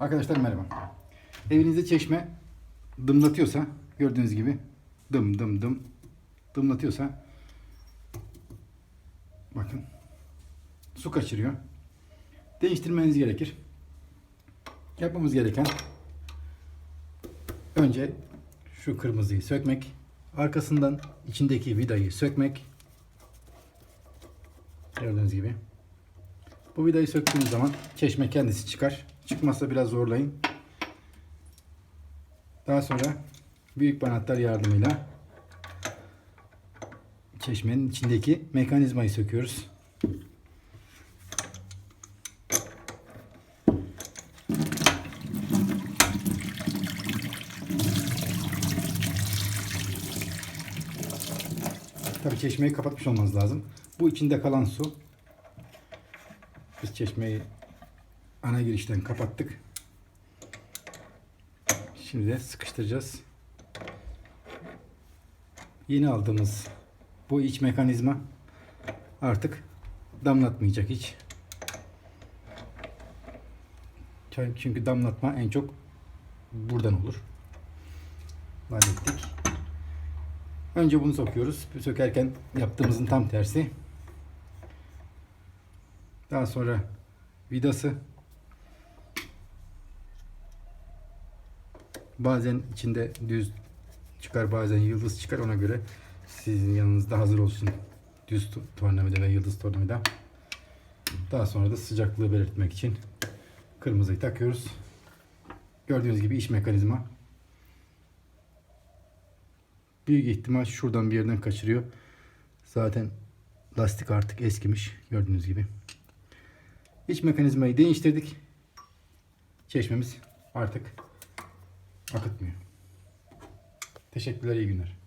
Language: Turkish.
Arkadaşlar merhaba. Evinizde çeşme dımlatıyorsa gördüğünüz gibi dım dım dım dımlatıyorsa bakın su kaçırıyor. Değiştirmeniz gerekir. Yapmamız gereken önce şu kırmızıyı sökmek, arkasından içindeki vidayı sökmek. Gördüğünüz gibi. Bu vidayı söktüğünüz zaman çeşme kendisi çıkar. Çıkmazsa biraz zorlayın. Daha sonra büyük anahtar yardımıyla çeşmenin içindeki mekanizmayı söküyoruz. Tabii çeşmeyi kapatmış olmanız lazım. Bu içinde kalan su. Biz çeşmeyi ana girişten kapattık. Şimdi de sıkıştıracağız. Yeni aldığımız bu iç mekanizma artık damlatmayacak hiç. Çünkü damlatma en çok buradan olur. Hallettik. Önce bunu sokuyoruz. Sökerken yaptığımızın tam tersi. Daha sonra vidası. Bazen içinde düz çıkar bazen yıldız çıkar ona göre sizin yanınızda hazır olsun düz tornavida ve yıldız tornavida. Daha sonra da sıcaklığı belirtmek için kırmızıyı takıyoruz. Gördüğünüz gibi iş mekanizma. Büyük ihtimal şuradan bir yerden kaçırıyor. Zaten lastik artık eskimiş gördüğünüz gibi. İç mekanizmayı değiştirdik. Çeşmemiz artık akıtmıyor. Teşekkürler, iyi günler.